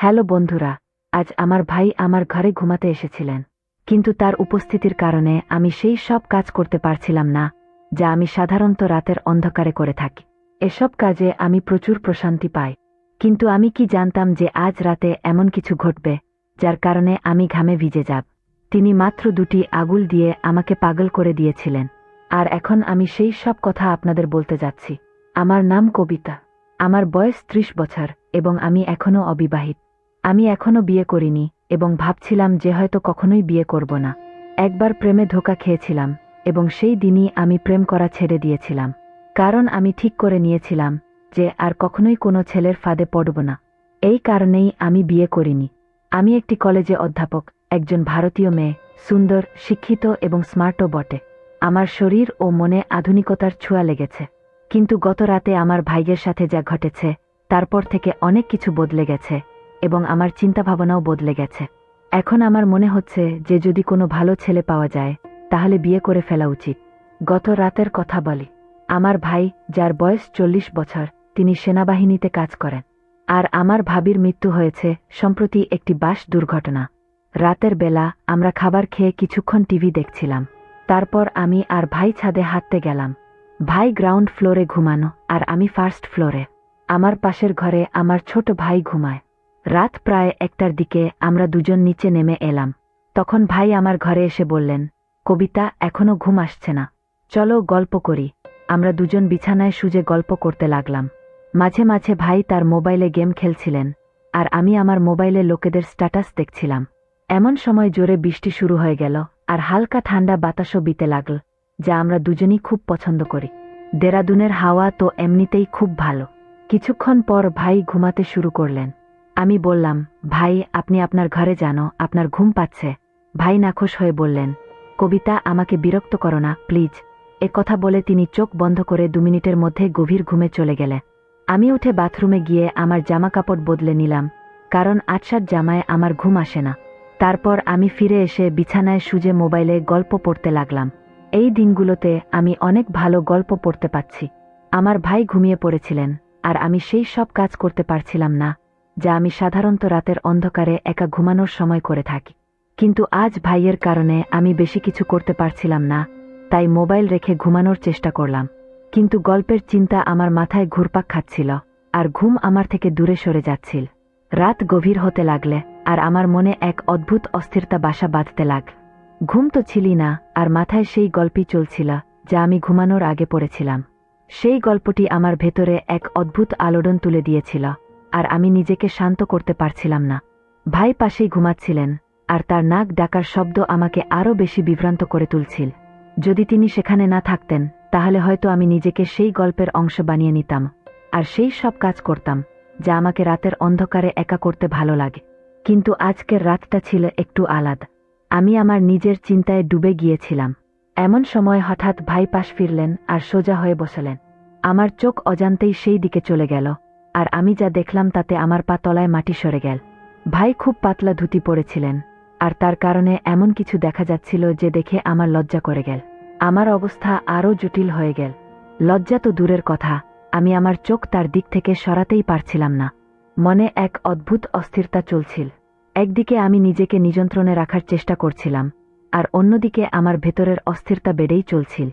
Hello বন্ধুরা, আজ আমার ভাই আমার ঘরে ঘুমাতে এসেছিলেন। কিন্তু তার উপস্থিতির কারণে আমি সেই সব কাজ করতে পারছিলাম না, যা আমি সাধারণত রাতের অন্ধকারে করে থাকি। এসব কাজে আমি প্রচুর প্রশান্তি পাই। কিন্তু আমি কি জানতাম যে আজ রাতে এমন কিছু ঘটবে, যার কারণে আমি ঘামে ভিজে যাব। তিনি মাত্র দুটি আগুল দিয়ে আমাকে পাগল করে দিয়েছিলেন। আর এখন আমি সেই সব কথা আপনাদের বলতে যাচ্ছি। আমার নাম কবিতা। আমার বয়স ত্রিশ বছর এবং আমি এখনও অবিবাহিত। আমি এখনও বিয়ে করিনি এবং ভাবছিলাম যে হয়তো কখনোই বিয়ে করব না। একবার প্রেমে ধোকা খেয়েছিলাম এবং সেই দিনই আমি প্রেম করা ছেড়ে দিয়েছিলাম। কারণ আমি ঠিক করে নিয়েছিলাম যে আর কখনোই কোনো ছেলের ফাঁদে পড়ব না। এই কারণেই আমি বিয়ে করিনি। আমি একটি কলেজে অধ্যাপক, একজন ভারতীয় মেয়ে, সুন্দর, শিক্ষিত এবং স্মার্টও বটে। আমার শরীর ও মনে আধুনিকতার ছোঁয়া লেগেছে। কিন্তু গত রাতে আমার ভাইয়ের সাথে যা ঘটেছে, তারপর থেকে অনেক কিছু বদলে গেছে। এবং আমার চিন্তাভাবনাও বদলে গেছে। এখন আমার মনে হচ্ছে যে যদি কোনো ভালো ছেলে পাওয়া যায়, তাহলে বিয়ে করে ফেলা উচিত। গত রাতের কথা বলি। আমার ভাই, যার বয়স চল্লিশ বছর, তিনি সেনাবাহিনীতে কাজ করেন। আর আমার ভাবির মৃত্যু হয়েছে সম্প্রতি একটি বাস দুর্ঘটনা। রাতের বেলা আমরা খাবার খেয়ে কিছুক্ষণ টিভি দেখছিলাম। তারপর আমি আর ভাই ছাদে হাঁটতে গেলাম। ভাই গ্রাউন্ড ফ্লোরে ঘুমানো আর আমি ফার্স্ট ফ্লোরে। আমার পাশের ঘরে আমার ছোট ভাই ঘুমায়। রাত প্রায় একটার দিকে আমরা দুজন নিচে নেমে এলাম। তখন ভাই আমার ঘরে এসে বললেন, কবিতা, এখনও ঘুম আসছে না। চলো গল্প করি। আমরা দুজন বিছানায় সুজে গল্প করতে লাগলাম। মাঝে মাঝে ভাই তার মোবাইলে গেম খেলছিলেন, আর আমি আমার মোবাইলে লোকেদের স্ট্যাটাস দেখছিলাম। এমন সময় জোরে বৃষ্টি শুরু হয়ে গেল, আর হালকা ঠান্ডা বাতাসও বিতে লাগল, যা আমরা দুজনই খুব পছন্দ করি। দেরাদুনের হাওয়া তো এমনিতেই খুব ভালো। কিছুক্ষণ পর ভাই ঘুমাতে শুরু করলেন। আমি বললাম, ভাই, আপনি আপনার ঘরে জানো, আপনার ঘুম পাচ্ছে। ভাই নাখোশ হয়ে বললেন, কবিতা, আমাকে বিরক্ত করো না, প্লিজ। এ কথা বলে তিনি চোখ বন্ধ করে দু মিনিটের মধ্যে গভীর ঘুমে চলে গেলে। আমি উঠে বাথরুমে গিয়ে আমার জামা কাপড় বদলে নিলাম, কারণ আটসাট জামায় আমার ঘুম আসে না। তারপর আমি ফিরে এসে বিছানায় সুজে মোবাইলে গল্প পড়তে লাগলাম। এই দিনগুলোতে আমি অনেক ভালো গল্প পড়তে পাচ্ছি আমার ভাই ঘুমিয়ে পড়েছিলেন, আর আমি সেই সব কাজ করতে পারছিলাম না। যা আমি সাধারণত রাতের অন্ধকারে একা ঘুমানোর সময় করে থাকি। কিন্তু আজ ভাইয়ের কারণে আমি বেশি কিছু করতে পারছিলাম না, তাই মোবাইল রেখে ঘুমানোর চেষ্টা করলাম। কিন্তু গল্পের চিন্তা আমার মাথায় ঘুরপাক খাচ্ছিল, আর ঘুম আমার থেকে দূরে সরে যাচ্ছিল। রাত গভীর হতে লাগলে, আর আমার মনে এক অদ্ভুত অস্থিরতা বাসা বাঁধতে লাগ। ঘুম তো ছিলি না, আর মাথায় সেই গল্পই চলছিল, যা আমি ঘুমানোর আগে পড়েছিলাম। সেই গল্পটি আমার ভেতরে এক অদ্ভুত আলোড়ন তুলে দিয়েছিল। আর আমি নিজেকে শান্ত করতে পারছিলাম না। ভাই পাশেই ঘুমাচ্ছিলেন, আর তার নাক ডাকার শব্দ আমাকে আরও বেশি বিভ্রান্ত করে তুলছিল। যদি তিনি সেখানে না থাকতেন, তাহলে হয়তো আমি নিজেকে সেই গল্পের অংশ বানিয়ে নিতাম, আর সেই সব কাজ করতাম, যা আমাকে রাতের অন্ধকারে একা করতে ভালো লাগে। কিন্তু আজকের রাতটা ছিল একটু আলাদা। আমি আমার নিজের চিন্তায় ডুবে গিয়েছিলাম। এমন সময় হঠাৎ ভাই পাশ ফিরলেন আর সোজা হয়ে বসলেন। আমার চোখ অজান্তেই সেই দিকে চলে গেল। আর আমি যা দেখলাম তাতে আমার পা তলায় মাটি সরে গেল। ভাই খুব পাতলা ধুতি পড়েছিলেন আর তার কারণে এমন কিছু দেখা যাচ্ছিল যে দেখে আমার লজ্জা করে গেল। আমার অবস্থা আরও জটিল হয়ে গেল। লজ্জা তো দূরের কথা, আমি আমার চোখ তার দিক থেকে সরাতেই পারছিলাম না। মনে এক অদ্ভুত অস্থিরতা চলছিল। একদিকে আমি নিজেকে নিযন্ত্রণে রাখার চেষ্টা করছিলাম, আর অন্যদিকে আমার ভেতরের অস্থিরতা বেড়েই চলছিল।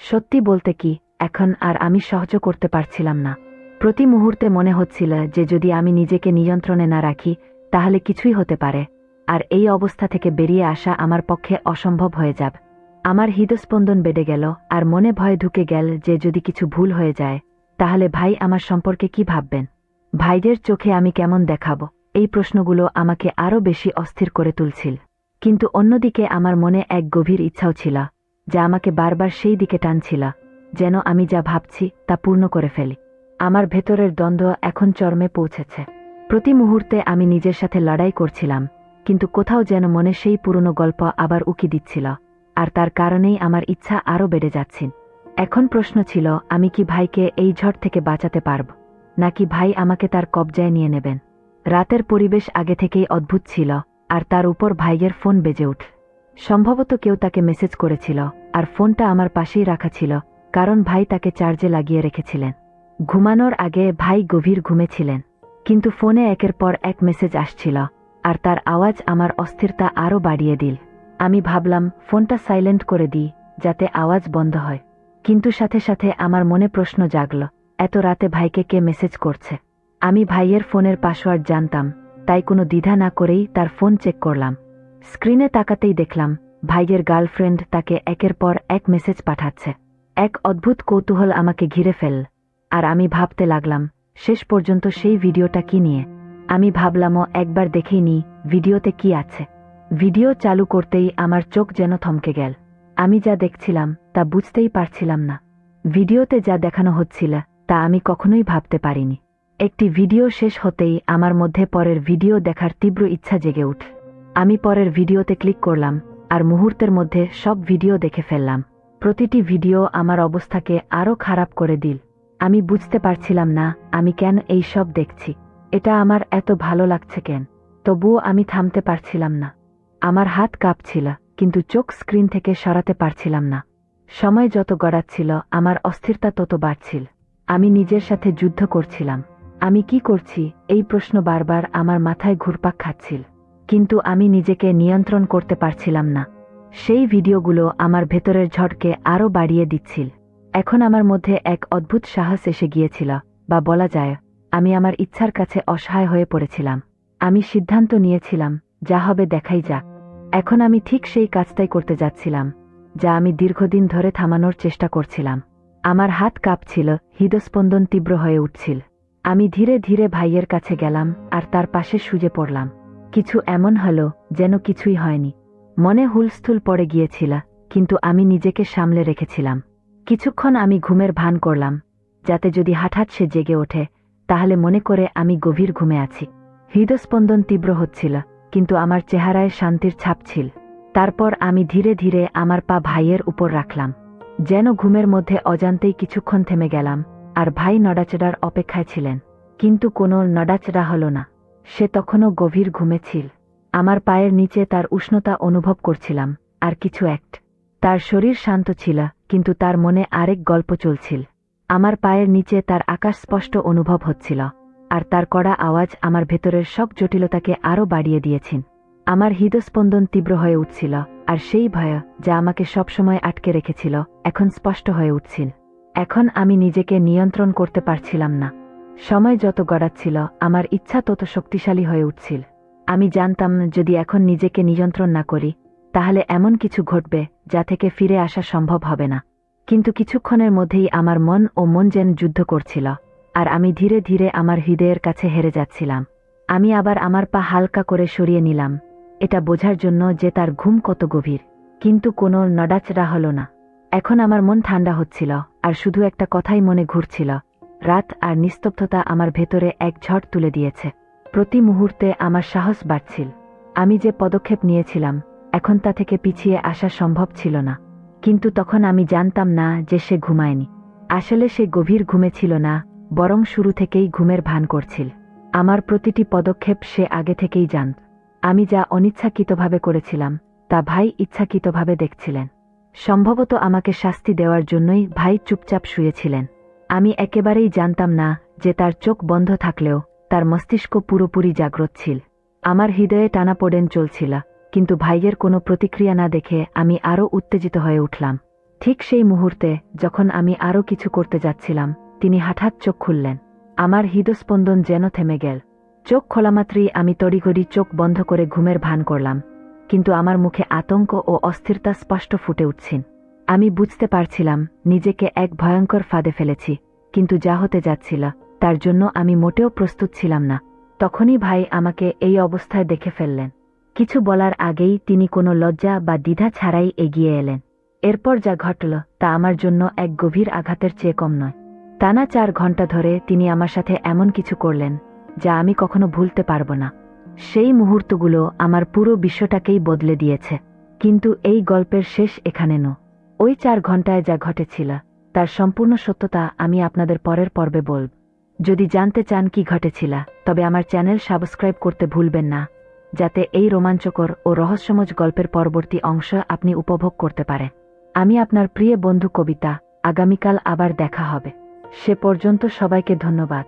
সত্যি বলতে কি, এখন আর আমি সহ্য করতে পারছিলাম না। প্রতি মুহূর্তে মনে হচ্ছিল যে যদি আমি নিজেকে নিয়ন্ত্রণে না রাখি, তাহলে কিছুই হতে পারে। আর এই অবস্থা থেকে বেরিয়ে আসা আমার পক্ষে অসম্ভব হয়ে যাবে। আমার হৃদস্পন্দন বেড়ে গেল আর মনে ভয় ঢুকে গেল যে যদি কিছু ভুল হয়ে যায়, তাহলে ভাই আমার সম্পর্কে কি ভাববেন? ভাইদের চোখে আমি কেমন দেখাবো? এই প্রশ্নগুলো আমাকে আরও বেশি অস্থির করে তুলছিল। কিন্তু অন্যদিকে আমার মনে এক গভীর ইচ্ছাও ছিল, যা আমাকে বারবার সেই দিকে টানছিল, যেন আমি যা ভাবছি তা পূর্ণ করে ফেলি। আমার ভেতরের দ্বন্দ্ব এখন চরমে পৌঁছেছে। প্রতি মুহূর্তে আমি নিজের সাথে লড়াই করছিলাম, কিন্তু কোথাও যেন মনে সেই পুরনো গল্প আবার উকি দিচ্ছিল, আর তার কারণেই আমার ইচ্ছা আরও বেড়ে যাচ্ছিল এখন প্রশ্ন ছিল, আমি কি ভাইকে এই ঝড় থেকে বাঁচাতে পারব, নাকি ভাই আমাকে তার কবজায় নিয়ে নেবেন? রাতের পরিবেশ আগে থেকেই অদ্ভুত ছিল, আর তার উপর ভাইয়ের ফোন বেজে উঠ। সম্ভবত কেউ তাকে মেসেজ করেছিল, আর ফোনটা আমার পাশেই রাখা ছিল, কারণ ভাই তাকে চার্জে লাগিয়ে রেখেছিলেন। ঘুমানোর আগে ভাই গভীর ঘুমেছিলেন কিন্তু ফোনে একের পর এক মেসেজ আসছিল, আর তার আওয়াজ আমার অস্থিরতা আরও বাড়িয়ে দিল। আমি ভাবলাম, ফোনটা সাইলেন্ট করে দিই, যাতে আওয়াজ বন্ধ হয়। কিন্তু সাথে সাথে আমার মনে প্রশ্ন জাগল, এত রাতে ভাইকে কে মেসেজ করছে? আমি ভাইয়ের ফোনের পাসওয়ার্ড জানতাম, তাই কোনো দ্বিধা না করেই তার ফোন চেক করলাম। স্ক্রিনে তাকাতেই দেখলাম, ভাইয়ের গার্লফ্রেন্ড তাকে একের পর এক মেসেজ পাঠাচ্ছে। এক অদ্ভুত কৌতূহল আমাকে ঘিরে ফেল আর আমি ভাবতে লাগলাম, শেষ পর্যন্ত সেই ভিডিওটা কি নিয়ে? আমি ভাবলামও একবার দেখেই নি ভিডিওতে কি আছে। ভিডিও চালু করতেই আমার চোখ যেন থমকে গেল। আমি যা দেখছিলাম, তা বুঝতেই পারছিলাম না। ভিডিওতে যা দেখানো হচ্ছিল, তা আমি কখনোই ভাবতে পারিনি। একটি ভিডিও শেষ হতেই আমার মধ্যে পরের ভিডিও দেখার তীব্র ইচ্ছা জেগে উঠ। আমি পরের ভিডিওতে ক্লিক করলাম, আর মুহূর্তের মধ্যে সব ভিডিও দেখে ফেললাম। প্রতিটি ভিডিও আমার অবস্থাকে আরও খারাপ করে দিল। আমি বুঝতে পারছিলাম না, আমি কেন এই সব দেখছি। এটা আমার এত ভালো লাগছে কেন? তবুও আমি থামতে পারছিলাম না। আমার হাত কাঁপছিল, কিন্তু চোখ স্ক্রিন থেকে সরাতে পারছিলাম না। সময় যত গড়াচ্ছিল, আমার অস্থিরতা তত বাড়ছিল। আমি নিজের সাথে যুদ্ধ করছিলাম। আমি কি করছি, এই প্রশ্ন বারবার আমার মাথায় ঘুরপাক খাচ্ছিল। কিন্তু আমি নিজেকে নিয়ন্ত্রণ করতে পারছিলাম না। সেই ভিডিওগুলো আমার ভেতরের ঝড়কে আরও বাড়িয়ে দিচ্ছিল। এখন আমার মধ্যে এক অদ্ভুত সাহস এসে গিয়েছিল, বা বলা যায়, আমি আমার ইচ্ছার কাছে অসহায় হয়ে পড়েছিলাম। আমি সিদ্ধান্ত নিয়েছিলাম, যা হবে দেখাই যাক। এখন আমি ঠিক সেই কাজটাই করতে যাচ্ছিলাম, যা আমি দীর্ঘদিন ধরে থামানোর চেষ্টা করছিলাম। আমার হাত কাঁপছিল, হৃদস্পন্দন তীব্র হয়ে উঠছিল। আমি ধীরে ধীরে ভাইয়ের কাছে গেলাম, আর তার পাশে সুজে পড়লাম। কিছু এমন হলো, যেন কিছুই হয়নি। মনে হুলস্থুল পড়ে গিয়েছিল, কিন্তু আমি নিজেকে সামলে রেখেছিলাম। কিছুক্ষণ আমি ঘুমের ভান করলাম, যাতে যদি হঠাৎ সে জেগে ওঠে, তাহলে মনে করে আমি গভীর ঘুমে আছি। হৃদস্পন্দন তীব্র হচ্ছিল, কিন্তু আমার চেহারায় শান্তির ছাপ ছিল। তারপর আমি ধীরে ধীরে আমার পা ভাইয়ের উপর রাখলাম। যেন ঘুমের মধ্যে অজান্তেই কিছুক্ষণ থেমে গেলাম, আর ভাই নড়াচড়ার অপেক্ষায় ছিলেন। কিন্তু কোনো নড়াচড়া হল না। সে তখনও গভীর ঘুমে ছিল। আমার পায়ের নিচে তার উষ্ণতা অনুভব করছিলাম, আর কিছু অ্যাক্ট তার শরীর শান্ত ছিল কিন্তু তার মনে আরেক গল্প চলছিল। আমার পায়ের নিচে তার আকাশ স্পষ্ট অনুভব হচ্ছিল, আর তার কড়া আওয়াজ আমার ভেতরের সব জটিলতাকে আরও বাড়িয়ে দিয়েছেন আমার হৃদস্পন্দন তীব্র হয়ে উঠছিল, আর সেই ভয় যা আমাকে সবসময় আটকে রেখেছিল, এখন স্পষ্ট হয়ে উঠছিল। এখন আমি নিজেকে নিয়ন্ত্রণ করতে পারছিলাম না। সময় যত গড়াচ্ছিল, আমার ইচ্ছা তত শক্তিশালী হয়ে উঠছিল। আমি জানতাম যদি এখন নিজেকে নিয়ন্ত্রণ না করি তাহলে এমন কিছু ঘটবে যা থেকে ফিরে আসা সম্ভব হবে না। কিন্তু কিছুক্ষণের মধ্যেই আমার মন ও মন যেন যুদ্ধ করছিল, আর আমি ধীরে ধীরে আমার হৃদয়ের কাছে হেরে যাচ্ছিলাম। আমি আবার আমার পা হালকা করে সরিয়ে নিলাম। এটা বোঝার জন্য যে তার ঘুম কত গভীর, কিন্তু কোনো নড়াচড়া হল না। এখন আমার মন ঠান্ডা হচ্ছিল, আর শুধু একটা কথাই মনে ঘুরছিল, রাত আর নিস্তব্ধতা আমার ভেতরে এক ঝড় তুলে দিয়েছে। প্রতি মুহূর্তে আমার সাহস বাড়ছিল। আমি যে পদক্ষেপ নিয়েছিলাম এখন তা থেকে পিছিয়ে আসা সম্ভব ছিল না। কিন্তু তখন আমি জানতাম না যে সে ঘুমায়নি। আসলে সে গভীর ঘুমে ছিল না, বরং শুরু থেকেই ঘুমের ভান করছিল। আমার প্রতিটি পদক্ষেপ সে আগে থেকেই জানত আমি যা অনিচ্ছাকৃতভাবে করেছিলাম, তা ভাই ইচ্ছাকৃতভাবে দেখছিলেন। সম্ভবত আমাকে শাস্তি দেওয়ার জন্যই ভাই চুপচাপ শুয়েছিলেন। আমি একেবারেই জানতাম না যে তার চোখ বন্ধ থাকলেও তার মস্তিষ্ক পুরোপুরি জাগ্রত ছিল। আমার হৃদয়ে টানাপোড়েন চলছিল। কিন্তু ভাইয়ের কোনো প্রতিক্রিয়া না দেখে আমি আরও উত্তেজিত হয়ে উঠলাম। ঠিক সেই মুহূর্তে, যখন আমি আরও কিছু করতে যাচ্ছিলাম, তিনি হঠাৎ চোখ খুললেন। আমার হৃদস্পন্দন যেন থেমে গেল। চোখ খোলামাত্রই আমি তড়িঘড়ি চোখ বন্ধ করে ঘুমের ভান করলাম, কিন্তু আমার মুখে আতঙ্ক ও অস্থিরতা স্পষ্ট ফুটে উঠছেন আমি বুঝতে পারছিলাম, নিজেকে এক ভয়ঙ্কর ফাঁদে ফেলেছি, কিন্তু যা হতে যাচ্ছিল, তার জন্য আমি মোটেও প্রস্তুত ছিলাম না। তখনই ভাই আমাকে এই অবস্থায় দেখে ফেললেন। কিছু বলার আগেই তিনি কোনো লজ্জা বা দ্বিধা ছাড়াই এগিয়ে এলেন। এরপর যা ঘটল, তা আমার জন্য এক গভীর আঘাতের চেয়ে কম নয়। টানা চার ঘণ্টা ধরে তিনি আমার সাথে এমন কিছু করলেন, যা আমি কখনো ভুলতে পারব না। সেই মুহূর্তগুলো আমার পুরো বিশ্বটাকেই বদলে দিয়েছে। কিন্তু এই গল্পের শেষ এখানে নো ওই চার ঘন্টায় যা ঘটেছিল, তার সম্পূর্ণ সত্যতা আমি আপনাদের পরের পর্বে বলব। যদি জানতে চান কি ঘটেছিল, তবে আমার চ্যানেল সাবস্ক্রাইব করতে ভুলবেন না। যাতে এই রোমাঞ্চকর ও রহস্যময় গল্পের পরবর্তী অংশ আপনি উপভোগ করতে পারেন। আমি আপনার প্রিয় বন্ধু কবিতা, আগামীকাল আবার দেখা হবে। সে পর্যন্ত সবাইকে ধন্যবাদ।